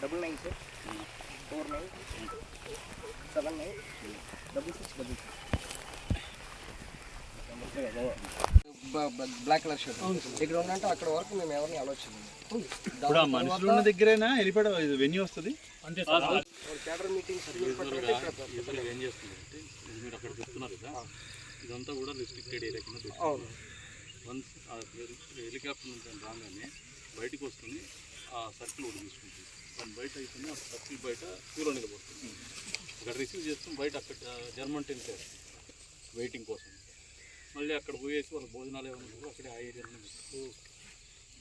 double nine sir. Four nine seven double six double six double six double double six. double black colour shirt ఇక్కడ ఉన్నట్టు అక్కడ వరకు మేము ఎవరిని ఆలోచన ఇప్పుడు ఆ మనుషులు ఉన్న దగ్గరేనా? వెళ్ళిపోయాడు వెన్యూ వస్తుంది? క్యాడర్ మీటింగ్స్ ఏం చేస్తుందంటే ఇది మీరు అక్కడ చెప్తున్నారు కదా? ఇదంతా కూడా రిస్ట్రిక్టెడ్ ఏరియా కింద పెట్టుకోవాలి. అవును. వన్స్ ఆ హెలికాప్టర్ నుంచి రాగానే బయటకు వస్తుంది. ఆ సర్కిల్ ఒకటి తీసుకుంటుంది. దాని బయట అయిపోయింది ఆ సర్కిల్ బయట క్యూలో నిలబడుతుంది. అక్కడ రిసీవ్ చేస్తాం బయట అక్కడ జర్మన్ టెన్ వెయిటింగ్ కోసం. మళ్ళీ అక్కడ పోయేసి వాళ్ళ భోజనాలు ఏమైనా అక్కడే ఆ ఏరియా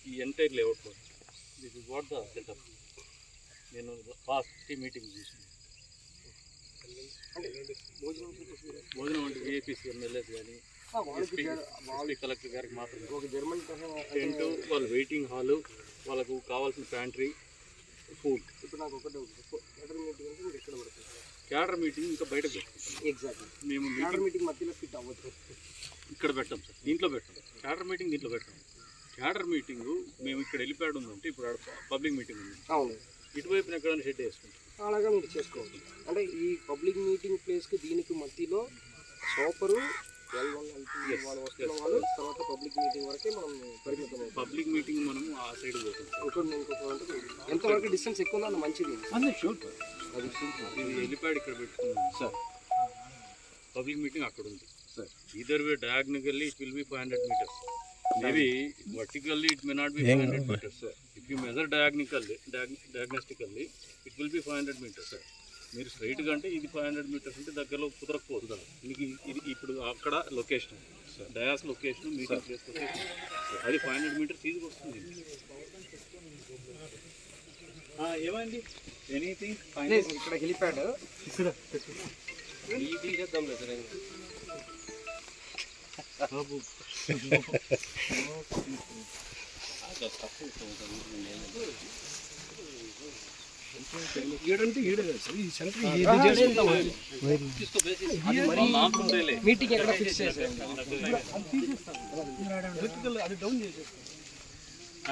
ఈ entire layout this is what the setup నేను ఫాస్ట్ మీటింగ్ చూసాను భోజనం అంటే ఏపీసీ ఎమ్మెల్యేస్ కానీ ఎస్పీ ఎస్పీ కలెక్టర్ గారికి మాత్రమే. ఒక జర్మన్ టెంట్ వాళ్ళ వెయిటింగ్ హాలు వాళ్ళకు కావాల్సిన ప్యాంట్రీ ఫుడ్ ఇప్పుడు నాకు ఒకటే మీరు ఎక్కడ పడుతుంది? క్యాడర్ మీటింగ్ ఇంకా బయట పెట్టుకుంటాం ఎగ్జాక్ట్లీ మేము క్యాడర్ మీటింగ్ మధ్యలో ఫిట్ అవ్వదు ఇక్కడ పెట్టాం సార్. దీంట్లో పెట్టాం. క్యాడర్ మీటింగ్ దీంట్లో పెట్టాం. క్యాడర్ మీటింగ్ మేము ఇక్కడ వెళ్ళిపోయాడు ఉందంటే ఇప్పుడు పబ్లిక్ మీటింగ్ ఉంది. అవును. ఇటువైపున ఎక్కడైనా షెడ్ వేసుకుంటాం అలాగా మీరు చేసుకోవాలి అంటే ఈ పబ్లిక్ మీటింగ్ ప్లేస్కి దీనికి మధ్యలో సోపరు ఎల్ వన్ ఎల్ వాళ్ళు వస్తున్న వాళ్ళు తర్వాత పబ్లిక్ మీటింగ్ వరకే మనం పరిమితం పబ్లిక్ మీటింగ్ మనం ఆ సైడ్ పోతాం. ఇంకొక అంటే ఎంతవరకు డిస్టెన్స్ ఎక్కువ ఉందో? అంత మంచిది. అంతే షూర్ అది ఇది వెళ్ళిపోయాడు ఇక్కడ పెట్టుకున్నాం. సార్. పబ్లిక్ మీటింగ్ అక్కడ ఉంది. Sir. Either way diagonally it will be 500 meters. Maybe vertically it may not be 500 meters. Sir if you measure diagonally diag- diagnostically it will be 500 meters. Sir. మీరు స్ట్రైట్గా అంటే ఇది ఫైవ్ హండ్రెడ్ మీటర్స్ అంటే దగ్గరలో కుదరకపోదు మీకు ఇది ఇప్పుడు అక్కడ location dais location meeting place location అది ఫైవ్ హండ్రెడ్ మీటర్స్ ఈజీగా వస్తుంది. ఏమైంది? ఎనీథింగ్ ఇక్కడ హెలిప్యాడ్ చేద్దాం లేదు. సార్ ఈడంటే ఈడే కదా సార్. ఈ సెంటర్ మీటింగ్ ఎక్కడ ఫిక్స్ చేశారు అది డౌన్ చేసేసారు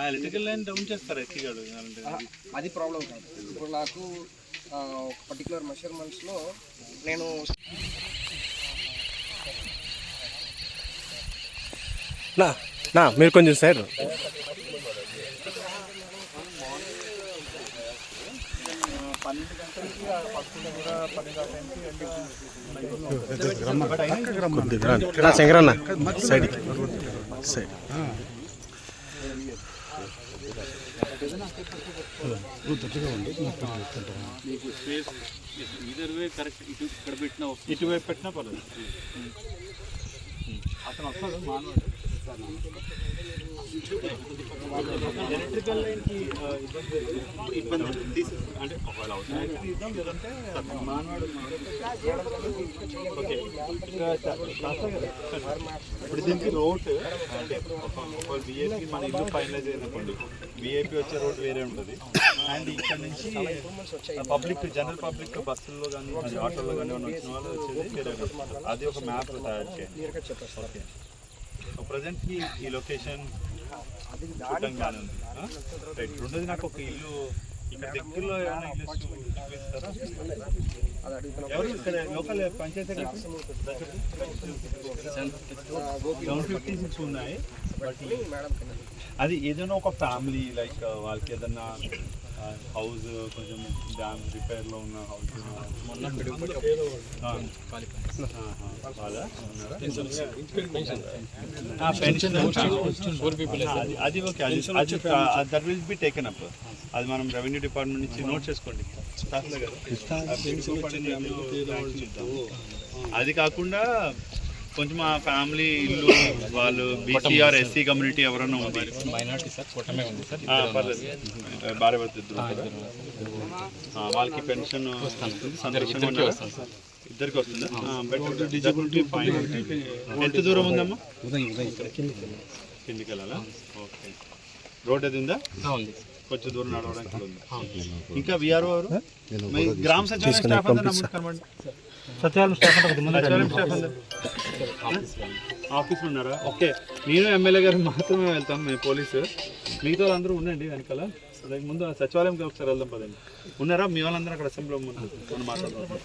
ఎలక్ట్రికల్ లైన్ డౌన్ చేస్తారు ఎక్కిగాడు అది ప్రాబ్లం కాదు. ఇప్పుడు నాకు పర్టికులర్ మెషర్మెంట్స్లో నేను నా నా మీరు కొంచెం సైడ్ కొద్దిగా రండి. నా శంకరన్న సైడ్ సైడ్ ఇటువైపు పెట్టినా పర్లేదు అతను వస్తాడు మానవుడు ఎలక్ట్రికల్ లైన్కి ఇబ్బంది ఇబ్బంది తీసి- అంటే ఒకవేళ అవసరం అయితే తీద్దాం లేదంటే మానవాడు ఓకే ఇప్పుడు దీనికి రోడ్ అంటే ఒక బిఏపీ మన ఇల్లు ఫైనలైజ్ అయినప్పుడు బిఏపీ వచ్చే రోడ్ వేరే ఉంటుంది. అండ్ ఇక్కడ నుంచి పబ్లిక్ జనరల్ పబ్లిక్ బస్సుల్లో కానీ ఆటోలో కానీ వచ్చిన వాళ్ళు వచ్చేది. అది ఒక మ్యాప్ తయారు చేయండి. ఓకే ప్రజెంట్ ఈ ఈ లొకేషన్ చూడంగానే ఉంది. ఆ? రైట్ రెండోది నాకు ఒక ఇల్లు ఇక్కడ దగ్గరలో ఏమైనా ఇల్లు చూపిస్తారా? అది అడుగుతున్నాం ఎవరు ఇక్కడ local panchayat seven fifty six ఉన్నాయి బట్ అది ఏదైనా ఒక ఫ్యామిలీ లైక్ వాళ్ళకి ఏదైనా హౌస్ కొంచెం డ్యామ్ రిపేర్లో ఉన్న హౌస్ పెన్షన్ అది ఓకే అది అది that will be taken up అది మనం రెవెన్యూ డిపార్ట్మెంట్ నుంచి నోట్ చేసుకోండి. అది కాకుండా కొంచెం ఆ ఫ్యామిలీ ఇల్లు వాళ్ళు బీసీఆర్ ఎస్సీ కమ్యూనిటీ ఎవరైనా ఉంది మైనార్టీ సార్ కూటమే ఉంది సార్ ఆ, పర్లేదు భార్య భర్త వాళ్ళకి పెన్షన్ ఉన్నారా? ఇద్దరికి వస్తుందా? డిజబిలిటీ ఫైన్ ఎంత దూరం ఉందమ్మా? కిందికి వెళ్ళాలా? ఓకే. రోడ్ అది ఉందా? ఉంది. కొంచెం దూరం నడవడానికి ఉంది. ఇంకా విఆర్ఓ ఎవరు మీ గ్రామ సచివాలయ స్టాఫ్ నమ్ముడు కనబడి స్టాఫ్ సచివాలయం స్టాఫ్ అందరు. ఆఫీస్లో ఉన్నారా? ఓకే. నేను ఎమ్మెల్యే గారు మాత్రమే వెళ్తాం మేము పోలీసు. మిగతా వాళ్ళందరూ ఉండండి వెనకాల. ముందు ఆ సచివాలయంకి ఒకసారి వెళ్దాం పదండి. ఉన్నారా? మీ వాళ్ళందరూ అక్కడ అసెంబ్లీలో ముందు మనం మాట్లాడదాం.